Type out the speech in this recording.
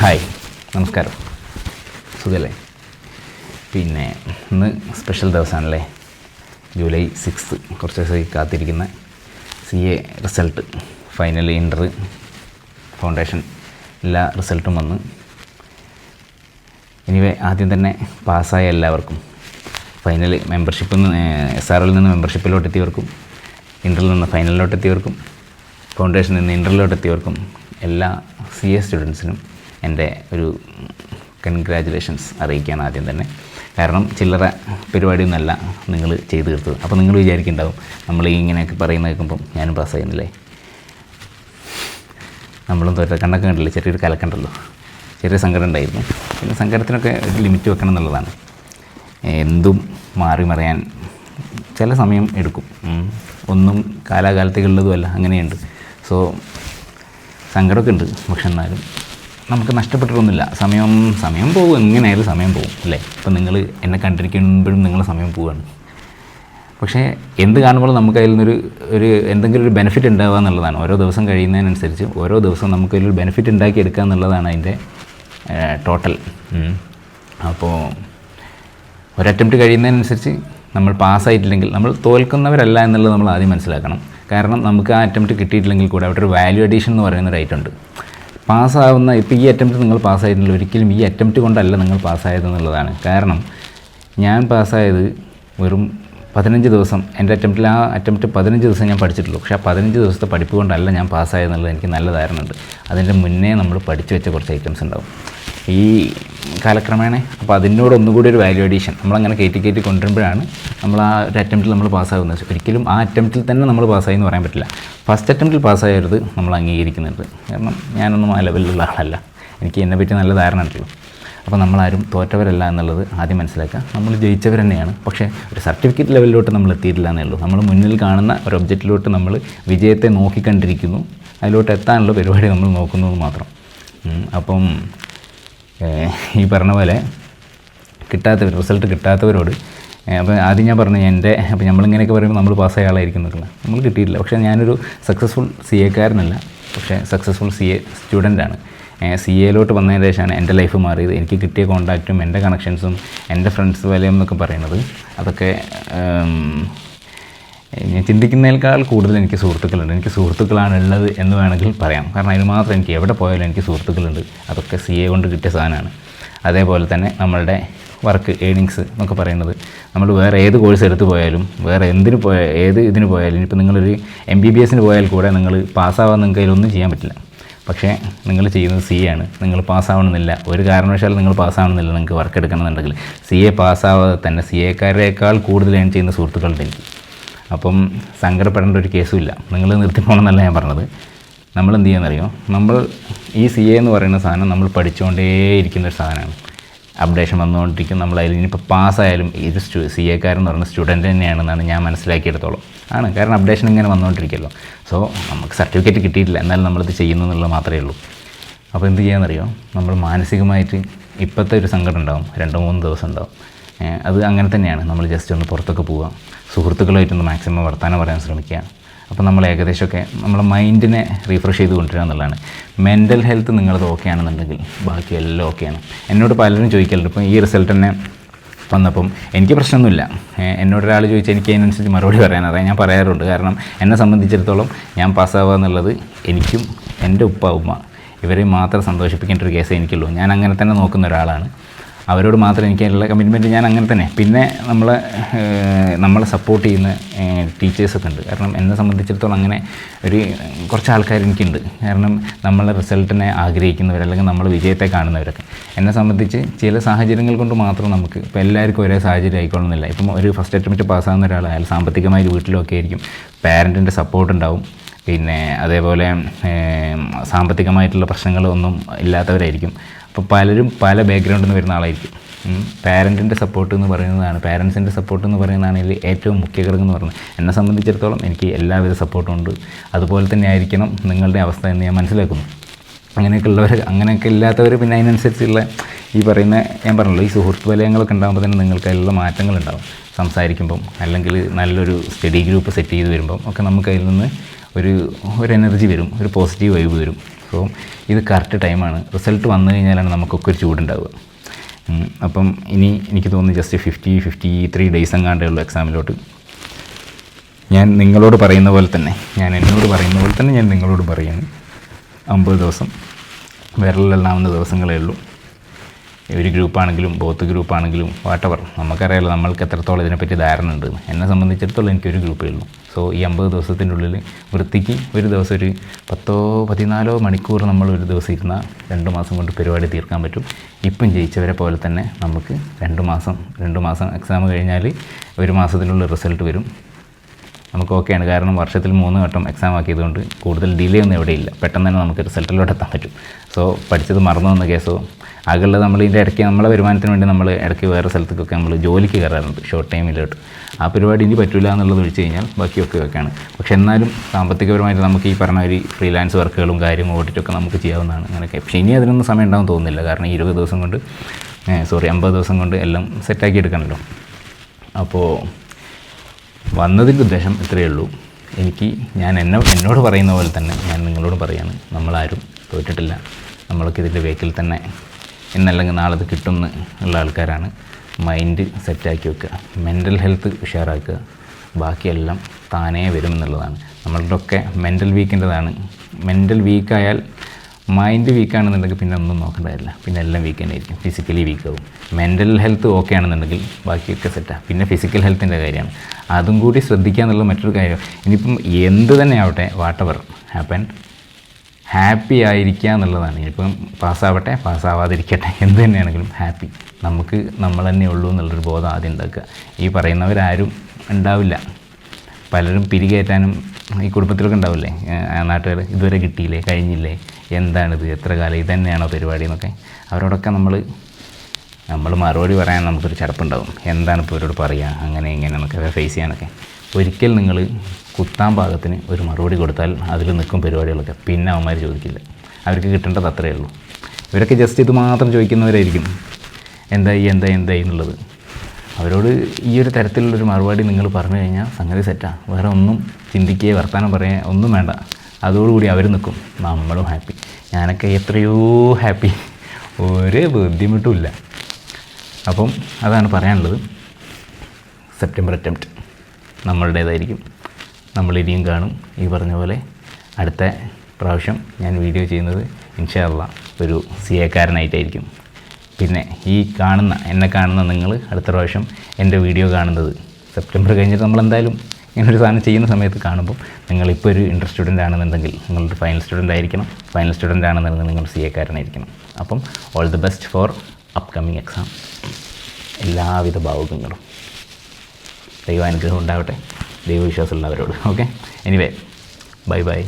Hi നമസ്കാരം. സുഖല്ലേ? പിന്നെ ഇന്ന് സ്പെഷ്യൽ ദിവസമാണല്ലേ? ജൂലൈ സിക്സ് കുറച്ച് ദിവസമായി കാത്തിരിക്കുന്ന C A result final inter foundation എല്ലാ റിസൾട്ടും വന്ന്. എനിവേ ആദ്യം തന്നെ പാസ്സായ എല്ലാവർക്കും ഫൈനൽ മെമ്പർഷിപ്പിൽ നിന്ന് എസ് ആർ നിന്ന് മെമ്പർഷിപ്പിലോട്ട് എത്തിയവർക്കും ഇന്ററിൽ നിന്ന് ഫൈനലിലോട്ട് എത്തിയവർക്കും ഫൗണ്ടേഷനിൽ നിന്ന് ഇന്ററിലോട്ട് എത്തിയവർക്കും എല്ലാ സി എ സ്റ്റുഡൻസിനും എന്റെ ഒരു കൺഗ്രാജുലേഷൻസ് അറിയിക്കുകയാണ് ആദ്യം തന്നെ. കാരണം ചില്ലറ പരിപാടിയൊന്നുമല്ല നിങ്ങൾ ചെയ്തു തീർത്തത്. അപ്പോൾ നിങ്ങൾ വിചാരിക്കുന്നുണ്ടാവും നമ്മൾ ഈ ഇങ്ങനെയൊക്കെ പറയുന്ന കേൾക്കുമ്പം ഞാനും പാസ്സായിരുന്നില്ലേ നമ്മളും തോറ്റ കണ്ണൊക്കെ കണ്ടില്ലേ? ചെറിയൊരു കലക്കണ്ടല്ലോ ചെറിയ സങ്കടം ഉണ്ടായിരുന്നു. പിന്നെ സങ്കടത്തിനൊക്കെ ഒരു ലിമിറ്റ് വെക്കണം എന്നുള്ളതാണ്. എന്തും മാറി മറിയാൻ ചില സമയം എടുക്കും. ഒന്നും കാലാകാലത്തേക്കുള്ളതുമല്ല അങ്ങനെയുണ്ട്. സോ സങ്കടമൊക്കെ ഉണ്ട് പക്ഷെ എന്നാലും നമുക്ക് നഷ്ടപ്പെട്ടിട്ടൊന്നുമില്ല. സമയം സമയം പോകും. എങ്ങനെയായാലും സമയം പോകും അല്ലേ? ഇപ്പം നിങ്ങൾ എന്നെ കണ്ടിരിക്കുമ്പോഴും നിങ്ങളെ സമയം പോവുകയാണ്. പക്ഷേ എന്ത് കാണുമ്പോൾ നമുക്ക് അതിൽ നിന്നൊരു ഒരു എന്തെങ്കിലും ഒരു ബെനിഫിറ്റ് ഉണ്ടാവുക എന്നുള്ളതാണ്. ഓരോ ദിവസം കഴിയുന്നതിനനുസരിച്ച് ഓരോ ദിവസവും നമുക്ക് അതിലൊരു ബെനിഫിറ്റ് ഉണ്ടാക്കി എടുക്കുക എന്നുള്ളതാണ് അതിന്റെ ടോട്ടൽ അപ്പോൾ ഒരറ്റംപ്റ്റ് കഴിയുന്നതിനനുസരിച്ച് നമ്മൾ പാസ്സായിട്ടില്ലെങ്കിൽ നമ്മൾ തോൽക്കുന്നവരല്ല എന്നുള്ളത് നമ്മൾ ആദ്യം മനസ്സിലാക്കണം. കാരണം നമുക്ക് ആ അറ്റംപ്റ്റ് കിട്ടിയിട്ടില്ലെങ്കിൽ കൂടെ അവിടെ ഒരു വാല്യൂ അഡീഷൻ എന്ന് പറയുന്ന ഒരു ഐറ്റം ഉണ്ട്. പാസ്സാവുന്ന ഇപ്പോൾ ഈ അറ്റംപ്റ്റ് നിങ്ങൾ പാസ്സായിട്ടില്ല. ഒരിക്കലും ഈ അറ്റംപ്റ്റ് കൊണ്ടല്ല നിങ്ങൾ പാസ്സായതെന്നുള്ളതാണ് കാരണം ഞാൻ പാസ്സായത് വെറും പതിനഞ്ച് ദിവസം. എന്റെ അറ്റംപ്റ്റിൽ ആ അറ്റംപ്റ്റ് പതിനഞ്ച് ദിവസം ഞാൻ പഠിച്ചിട്ടുള്ളൂ. പക്ഷേ ആ പതിനഞ്ച് ദിവസത്തെ പഠിപ്പ് കൊണ്ടല്ല ഞാൻ പാസ്സായതെന്നുള്ളത് എനിക്ക് നല്ല ധാരണയുണ്ട്. അതിന്റെ മുന്നേ നമ്മൾ പഠിച്ചു വെച്ച കുറച്ച് ഐറ്റംസ് ഉണ്ടാവും. ഈ കാലക്രമേണ അപ്പോൾ അതിനോട് ഒന്നുകൂടി ഒരു വാല്യൂ അഡീഷൻ നമ്മളങ്ങനെ കയറ്റി കയറ്റി കൊണ്ടുവരുമ്പോഴാണ് നമ്മൾ ആ ഒരു അറ്റംപ്റ്റിൽ നമ്മൾ പാസ്സാകുന്നത്. ഒരിക്കലും ആ അറ്റംപ്റ്റിൽ തന്നെ നമ്മൾ പാസ്സായി എന്ന് പറയാൻ പറ്റില്ല. ഫസ്റ്റ് അറ്റംപ്റ്റിൽ പാസ്സായത് നമ്മൾ അംഗീകരിക്കുന്നുണ്ട്. കാരണം ഞാനൊന്നും ആ ലെവലിലുള്ള ആളല്ല. എനിക്ക് എന്നെ പറ്റി നല്ല ധാരണ ഉണ്ടല്ലോ. അപ്പോൾ നമ്മളാരും തോറ്റവരല്ല എന്നുള്ളത് ആദ്യം മനസ്സിലാക്കുക. നമ്മൾ ജയിച്ചവർ തന്നെയാണ് പക്ഷേ ഒരു സർട്ടിഫിക്കറ്റ് ലെവലിലോട്ട് നമ്മൾ എത്തിയിട്ടില്ല എന്നേ ഉള്ളൂ. നമ്മൾ മുന്നിൽ കാണുന്ന ഒരു ഒബ്ജക്റ്റിലോട്ട് നമ്മൾ വിജയത്തെ നോക്കിക്കണ്ടിരിക്കുന്നു. അതിലോട്ട് എത്താനുള്ള പരിപാടി നമ്മൾ നോക്കുന്നു മാത്രം. അപ്പം ഈ പറഞ്ഞ പോലെ കിട്ടാത്തവർ റിസൾട്ട് കിട്ടാത്തവരോട് അപ്പോൾ ആദ്യം ഞാൻ പറഞ്ഞു എന്റെ അപ്പോൾ നമ്മളിങ്ങനെയൊക്കെ പറയുമ്പോൾ നമ്മൾ പാസ്സായ ആളായിരിക്കും നിൽക്കുന്നത് നമ്മൾ കിട്ടിയിട്ടില്ല. പക്ഷേ ഞാനൊരു സക്സസ്ഫുൾ സി എക്കാരനല്ല പക്ഷേ സക്സസ്ഫുൾ സി എ സ്റ്റുഡന്റാണ് സി എയിലോട്ട് വന്നതിന് ശേഷമാണ് എന്റെ ലൈഫ് മാറിയത്. എനിക്ക് കിട്ടിയ കോൺടാക്റ്റും എന്റെ കണക്ഷൻസും എന്റെ ഫ്രണ്ട്സ് വിലയും എന്നൊക്കെ പറയുന്നത്. അതൊക്കെ ഞാൻ ചിന്തിക്കുന്നതിനേക്കാൾ കൂടുതൽ എനിക്ക് സുഹൃത്തുക്കളുണ്ട്. എനിക്ക് സുഹൃത്തുക്കളാണ് ഉള്ളത് എന്ന് വേണമെങ്കിൽ പറയാം. കാരണം അതിന് മാത്രം എനിക്ക് എവിടെ പോയാലും എനിക്ക് സുഹൃത്തുക്കളുണ്ട്. അതൊക്കെ സി എ കൊണ്ട് കിട്ടിയ സാധനമാണ്. അതേപോലെ തന്നെ നമ്മളുടെ വർക്ക് ഏണിങ്സ് എന്നൊക്കെ പറയുന്നത്. നമ്മൾ വേറെ ഏത് കോഴ്സ് എടുത്തു പോയാലും വേറെ എന്തിന് പോയ ഏത് ഇതിന് പോയാലും ഇപ്പോൾ നിങ്ങളൊരു എം ബി ബി എസിന് പോയാൽ കൂടെ നിങ്ങൾ പാസ്സാവാൻ നിങ്ങൾക്ക് അതിലൊന്നും ചെയ്യാൻ പറ്റില്ല. പക്ഷേ നിങ്ങൾ ചെയ്യുന്നത് സി ആണ്. നിങ്ങൾ പാസ്സാവണമെന്നില്ല ഒരു കാരണവശാലും നിങ്ങൾ പാസ്സാവണമെന്നില്ല നിങ്ങൾക്ക് വർക്ക് എടുക്കണമെന്നുണ്ടെങ്കിൽ. സി എ പാസ്സാവാതെ തന്നെ സി എക്കാരേക്കാൾ കൂടുതൽ ഏൺ ചെയ്യുന്ന സുഹൃത്തുക്കളുണ്ട് എനിക്ക് അപ്പം സങ്കടപ്പെടേണ്ട ഒരു കേസുമില്ല. നിങ്ങൾ നിർത്തി പോകണമെന്നല്ല ഞാൻ പറഞ്ഞത്. നമ്മൾ എന്ത് ചെയ്യാന്നറിയോ? നമ്മൾ ഈ സി എ എന്ന് പറയുന്ന സാധനം നമ്മൾ പഠിച്ചുകൊണ്ടേയിരിക്കുന്ന ഒരു സാധനമാണ്. അപ്ഡേഷൻ വന്നുകൊണ്ടിരിക്കും. നമ്മൾ അതിൽ ഇനിയിപ്പോൾ പാസ്സായാലും ഇത് സ്റ്റു സി എക്കാരെന്ന് പറയുന്ന സ്റ്റുഡന്റ് തന്നെയാണെന്നാണ് ഞാൻ മനസ്സിലാക്കിയെടുത്തോളം. ആണ്. കാരണം അപ്ഡേഷൻ ഇങ്ങനെ വന്നുകൊണ്ടിരിക്കുമല്ലോ സോ നമുക്ക് സർട്ടിഫിക്കറ്റ് കിട്ടിയിട്ടില്ല. എന്നാലും നമ്മളിത് ചെയ്യുന്നു എന്നുള്ളത് മാത്രമേ ഉള്ളൂ. അപ്പോൾ എന്ത് ചെയ്യാന്നറിയോ? നമ്മൾ മാനസികമായിട്ട് ഇപ്പോഴത്തെ ഒരു സങ്കടം ഉണ്ടാവും. രണ്ട് മൂന്ന് ദിവസം ഉണ്ടാകും അത് അങ്ങനെ തന്നെയാണ്. നമ്മൾ ജസ്റ്റ് ഒന്ന് പുറത്തൊക്കെ പോവുക. സുഹൃത്തുക്കളുമായിട്ടൊന്ന് മാക്സിമം വർത്തമാനം പറയാൻ ശ്രമിക്കുക അപ്പോൾ നമ്മൾ ഏകദേശമൊക്കെ നമ്മളെ മൈൻഡിനെ റീഫ്രഷ് ചെയ്ത് കൊണ്ടുവരിക എന്നുള്ളതാണ്. മെന്റൽ ഹെൽത്ത് നിങ്ങളത് ഓക്കെ ആണെന്നുണ്ടെങ്കിൽ ബാക്കി എല്ലാം ഓക്കെയാണ് എന്നോട് പലരും ചോദിക്കലുണ്ട്. ഇപ്പോൾ ഈ റിസൾട്ട് തന്നെ വന്നപ്പം എനിക്ക് പ്രശ്നമൊന്നുമില്ല. എന്നോട് ഒരാൾ ചോദിച്ചാൽ എനിക്ക് അതിനനുസരിച്ച് മറുപടി പറയാൻ അറിയാം. ഞാൻ പറയാറുണ്ട്. കാരണം എന്നെ സംബന്ധിച്ചിടത്തോളം ഞാൻ പാസ്സാവുക എന്നുള്ളത് എനിക്കും എന്റെ ഉപ്പ ഉമ്മ ഇവരെ മാത്രം സന്തോഷിപ്പിക്കേണ്ട ഒരു കേസേ എനിക്കുള്ളൂ. ഞാൻ അങ്ങനെ തന്നെ നോക്കുന്ന ഒരാളാണ്. അവരോട് മാത്രം എനിക്കുള്ള കമ്മിറ്റ്മെന്റ് ഞാൻ അങ്ങനെ തന്നെ. പിന്നെ നമ്മളെ നമ്മളെ സപ്പോർട്ട് ചെയ്യുന്ന ടീച്ചേഴ്സൊക്കെ ഉണ്ട്. കാരണം എന്നെ സംബന്ധിച്ചിടത്തോളം അങ്ങനെ ഒരു കുറച്ച് ആൾക്കാർ എനിക്കുണ്ട്. കാരണം നമ്മളെ റിസൾട്ടിനെ ആഗ്രഹിക്കുന്നവർ അല്ലെങ്കിൽ നമ്മൾ വിജയത്തെ കാണുന്നവരൊക്കെ. എന്നെ സംബന്ധിച്ച് ചില സാഹചര്യങ്ങൾ കൊണ്ട് മാത്രം നമുക്ക് ഇപ്പോൾ എല്ലാവർക്കും ഒരേ സാഹചര്യം ആയിക്കൊള്ളുന്നില്ല. ഇപ്പം ഒരു ഫസ്റ്റ് അറ്റംപ്റ്റ് പാസ്സാകുന്ന ഒരാളായാലും സാമ്പത്തികമായി വീട്ടിലൊക്കെ ആയിരിക്കും. പാരന്റിന്റെ സപ്പോർട്ട് ഉണ്ടാവും. പിന്നെ അതേപോലെ സാമ്പത്തികമായിട്ടുള്ള പ്രശ്നങ്ങളൊന്നും ഇല്ലാത്തവരായിരിക്കും. അപ്പോൾ പലരും പല ബാക്ക്ഗ്രൗണ്ടിൽ നിന്ന് വരുന്ന ആളായിരിക്കും. പാരന്റിന്റെ സപ്പോർട്ട് എന്ന് പറയുന്നതാണ്. പാരൻസിന്റെ സപ്പോർട്ട് എന്ന് പറയുന്നതാണ് ഇതിൽ ഏറ്റവും മുഖ്യ ഘടകം എന്ന് പറയുന്നത്. എന്നെ സംബന്ധിച്ചിടത്തോളം എനിക്ക് എല്ലാവിധ സപ്പോർട്ടും ഉണ്ട്. അതുപോലെ തന്നെ ആയിരിക്കണം നിങ്ങളുടെ അവസ്ഥ എന്ന് ഞാൻ മനസ്സിലാക്കുന്നു. അങ്ങനെയൊക്കെ ഉള്ളവർ അങ്ങനെയൊക്കെ ഇല്ലാത്തവർ പിന്നെ അതിനനുസരിച്ചുള്ള ഈ പറയുന്ന ഞാൻ പറഞ്ഞല്ലോ ഈ സുഹൃത്ത് വലയങ്ങളൊക്കെ ഉണ്ടാകുമ്പോൾ തന്നെ നിങ്ങൾക്ക് അതിലുള്ള മാറ്റങ്ങളുണ്ടാകും സംസാരിക്കുമ്പം അല്ലെങ്കിൽ നല്ലൊരു സ്റ്റഡി ഗ്രൂപ്പ് സെറ്റ് ചെയ്ത് വരുമ്പം ഒക്കെ നമുക്ക് അതിൽ നിന്ന് ഒരു ഒരു എനർജി വരും. ഒരു പോസിറ്റീവ് വൈബ് വരും. സോ ഇത് കറക്റ്റ് ടൈമാണ് റിസൾട്ട് വന്നു കഴിഞ്ഞാലാണ് നമുക്കൊക്കെ ഒരു ചൂടുണ്ടാവുക. അപ്പം ഇനി എനിക്ക് തോന്നുന്നു just fifty fifty three days എങ്ങാണ്ടേ ഉള്ളൂ എക്സാമിലോട്ട് ഞാൻ നിങ്ങളോട് പറയുന്ന പോലെ തന്നെ ഞാൻ എന്നോട് പറയുന്ന പോലെ തന്നെ ഞാൻ നിങ്ങളോട് പറയുന്നു അമ്പത് ദിവസം വിരലിലെണ്ണാവുന്ന ദിവസങ്ങളേ ഉള്ളൂ. ഒരു ഗ്രൂപ്പാണെങ്കിലും ബോത്ത് ഗ്രൂപ്പാണെങ്കിലും വാട്ടവർ നമുക്കറിയാലോ നമ്മൾക്ക് എത്രത്തോളം ഇതിനെപ്പറ്റി ധാരണ ഉണ്ട് എന്നെ സംബന്ധിച്ചിടത്തോളം എനിക്കൊരു ഗ്രൂപ്പേ ഉള്ളൂ. സോ ഈ അമ്പത് ദിവസത്തിന്റെ ഉള്ളിൽ വൃത്തിക്ക് ഒരു ദിവസം ഒരു പത്തോ പതിനാലോ മണിക്കൂർ നമ്മൾ ഒരു ദിവസം ഇരുന്ന രണ്ട് മാസം കൊണ്ട് പരിപാടി തീർക്കാൻ പറ്റും. ഇപ്പം ജയിച്ചവരെ പോലെ തന്നെ നമുക്ക് രണ്ട് മാസം രണ്ട് മാസം എക്സാം കഴിഞ്ഞാൽ ഒരു മാസത്തിനുള്ള റിസൾട്ട് വരും. നമുക്ക് ഓക്കെയാണ്. കാരണം വർഷത്തിൽ മൂന്ന് വട്ടം എക്സാം ആക്കിയതുകൊണ്ട് കൂടുതൽ ഡിലേ ഒന്നും എവിടെയില്ല പെട്ടെന്ന് തന്നെ നമുക്ക് റിസൾട്ടിലോട്ട് എത്താൻ പറ്റും. സോ പഠിച്ചത് മറന്നു വന്ന കേസോ ആകെയുള്ള നമ്മൾ ഇതിന്റെ ഇടയ്ക്ക് നമ്മളെ വരുമാനത്തിന് വേണ്ടി നമ്മൾ ഇടയ്ക്ക് വേറെ സ്ഥലത്തേക്കൊക്കെ നമ്മൾ ജോലിക്ക് കയറാറുണ്ട് ഷോർട്ട് ടൈമിലോട്ട് ആ പരിപാടി ഇനി പറ്റില്ല എന്നുള്ളത് ഒഴിച്ച് കഴിഞ്ഞാൽ ബാക്കിയൊക്കെ ഒക്കെയാണ് പക്ഷെ എന്നാലും സാമ്പത്തികപരമായിട്ട് നമുക്ക് ഈ പറഞ്ഞ ഒരു ഫ്രീലാൻസ് വർക്കുകളും കാര്യങ്ങളും ഓടിറ്റൊക്കെ നമുക്ക് ചെയ്യാവുന്നതാണ് അങ്ങനെയൊക്കെ. പക്ഷേ ഇനി അതിനൊന്നും സമയം ഉണ്ടാവും തോന്നുന്നില്ല. കാരണം ഈ ഇരുപത് ദിവസം കൊണ്ട് സോറി അമ്പത് ദിവസം കൊണ്ട് എല്ലാം സെറ്റാക്കി എടുക്കണമല്ലോ അപ്പോൾ വന്നതിന്റെ ഉദ്ദേശം ഇത്രയേ ഉള്ളൂ. എനിക്ക് ഞാൻ എന്നെ എന്നോട് പറയുന്ന പോലെ തന്നെ ഞാൻ നിങ്ങളോട് പറയാണ് നമ്മളാരും തോറ്റിട്ടില്ല. നമ്മളൊക്കെ ഇതിന്റെ വേക്കിൽ തന്നെ ഇന്നല്ലെങ്കിൽ നാളെ അത് കിട്ടുമെന്ന് ഉള്ള ആൾക്കാരാണ്. മൈൻഡ് സെറ്റാക്കി വെക്കുക. മെന്റൽ ഹെൽത്ത് ഉഷാറാക്കുക. ബാക്കിയെല്ലാം താനേ വരുമെന്നുള്ളതാണ് നമ്മളുടെ ഒക്കെ മെന്റൽ വീക്കിന്റെതാണ് മെന്റൽ വീക്കായാൽ മൈൻഡ് വീക്കാണെന്നുണ്ടെങ്കിൽ പിന്നെ ഒന്നും നോക്കേണ്ടതില്ല പിന്നെ എല്ലാം വീക്ക് തന്നെ ആയിരിക്കും ഫിസിക്കലി വീക്കാവും മെന്റൽ ഹെൽത്ത് ഓക്കെ ആണെന്നുണ്ടെങ്കിൽ ബാക്കിയൊക്കെ സെറ്റാണ് പിന്നെ ഫിസിക്കൽ ഹെൽത്തിന്റെ കാര്യമാണ്. അതും കൂടി ശ്രദ്ധിക്കുക എന്നുള്ള മറ്റൊരു കാര്യം. ഇനിയിപ്പം എന്ത് തന്നെ ആവട്ടെ വാട്ടവർ ഹാപ്പൻ ഹാപ്പി ആയിരിക്കുക എന്നുള്ളതാണ്. ഇനിയിപ്പം പാസ്സാവട്ടെ പാസ്സാവാതിരിക്കട്ടെ എന്ത് തന്നെയാണെങ്കിലും ഹാപ്പി നമുക്ക് നമ്മൾ തന്നെ ഉള്ളൂ എന്നുള്ളൊരു ബോധം ആദ്യം ഉണ്ടാക്കുക. ഈ പറയുന്നവരാരും ഉണ്ടാവില്ല. പലരും പിരികേറ്റാനും ഈ കുടുംബത്തിലൊക്കെ ഉണ്ടാവില്ലേ? നാട്ടുകാർ ഇതുവരെ കിട്ടിയില്ലേ? കഴിഞ്ഞില്ലേ? എന്താണിത്? എത്ര കാലം? ഇത് തന്നെയാണോ പരിപാടി എന്നൊക്കെ. അവരോടൊക്കെ നമ്മൾ നമ്മൾ മറുപടി പറയാൻ നമുക്കൊരു ചടപ്പുണ്ടാവും. എന്താണ് ഇപ്പോൾ ഇവരോട് പറയുക അങ്ങനെ ഇങ്ങനെ എന്നൊക്കെ ഫേസ് ചെയ്യാനൊക്കെ. ഒരിക്കൽ നിങ്ങൾ കുത്താൻ പാകത്തിന് ഒരു മറുപടി കൊടുത്താൽ അതിൽ നിൽക്കും പരിപാടികളൊക്കെ. പിന്നെ അവന്മാർ ചോദിക്കില്ല. അവർക്ക് കിട്ടേണ്ടത് അത്രയേ ഉള്ളൂ. ഇവരൊക്കെ ജസ്റ്റ് ഇത് മാത്രം ചോദിക്കുന്നവരായിരിക്കും. എന്തായി എന്തായി എന്തായി എന്നുള്ളത്. അവരോട് ഈ ഒരു തരത്തിലുള്ളൊരു മറുപടി നിങ്ങൾ പറഞ്ഞു കഴിഞ്ഞാൽ സംഗതി സെറ്റാ വേറെ ഒന്നും ചിന്തിക്കുകയോ വർത്തമാനം പറയുക ഒന്നും വേണ്ട. അതോടുകൂടി അവർ നിൽക്കും നമ്മളും ഹാപ്പി ഞാനൊക്കെ എത്രയോ ഹാപ്പി ഒരു ബുദ്ധിമുട്ടുമില്ല അപ്പം അതാണ് പറയാനുള്ളത്. സെപ്റ്റംബർ അറ്റംപ്റ്റ് നമ്മളുടേതായിരിക്കും. നമ്മൾ ഇനിയും കാണും. ഈ പറഞ്ഞ പോലെ അടുത്ത പ്രാവശ്യം ഞാൻ വീഡിയോ ചെയ്യുന്നത് ഇൻഷാല്ല ഒരു സി എക്കാരനായിട്ടായിരിക്കും പിന്നെ ഈ കാണുന്ന എന്നെ കാണുന്ന നിങ്ങൾ അടുത്ത പ്രാവശ്യം എന്റെ വീഡിയോ കാണുന്നത്. സെപ്റ്റംബർ കഴിഞ്ഞിട്ട് നമ്മൾ എന്തായാലും ഇങ്ങനൊരു സാധനം ചെയ്യുന്ന സമയത്ത് കാണുമ്പോൾ നിങ്ങളിപ്പോൾ ഒരു ഇന്റർ സ്റ്റുഡന്റ് ആണെന്നുണ്ടെങ്കിൽ നിങ്ങളൊരു ഫൈനൽ സ്റ്റുഡന്റ് ആയിരിക്കണം. ഫൈനൽ സ്റ്റുഡന്റ് ആണെന്നുണ്ടെങ്കിൽ നിങ്ങൾ സി എക്കാരനായിരിക്കണം അപ്പം all the best for upcoming exam എല്ലാവിധ ഭാവുകങ്ങളും. ദൈവാനുഗ്രഹം ഉണ്ടാവട്ടെ. ദൈവവിശ്വാസമുള്ളവരോട്. Okay anyway bye bye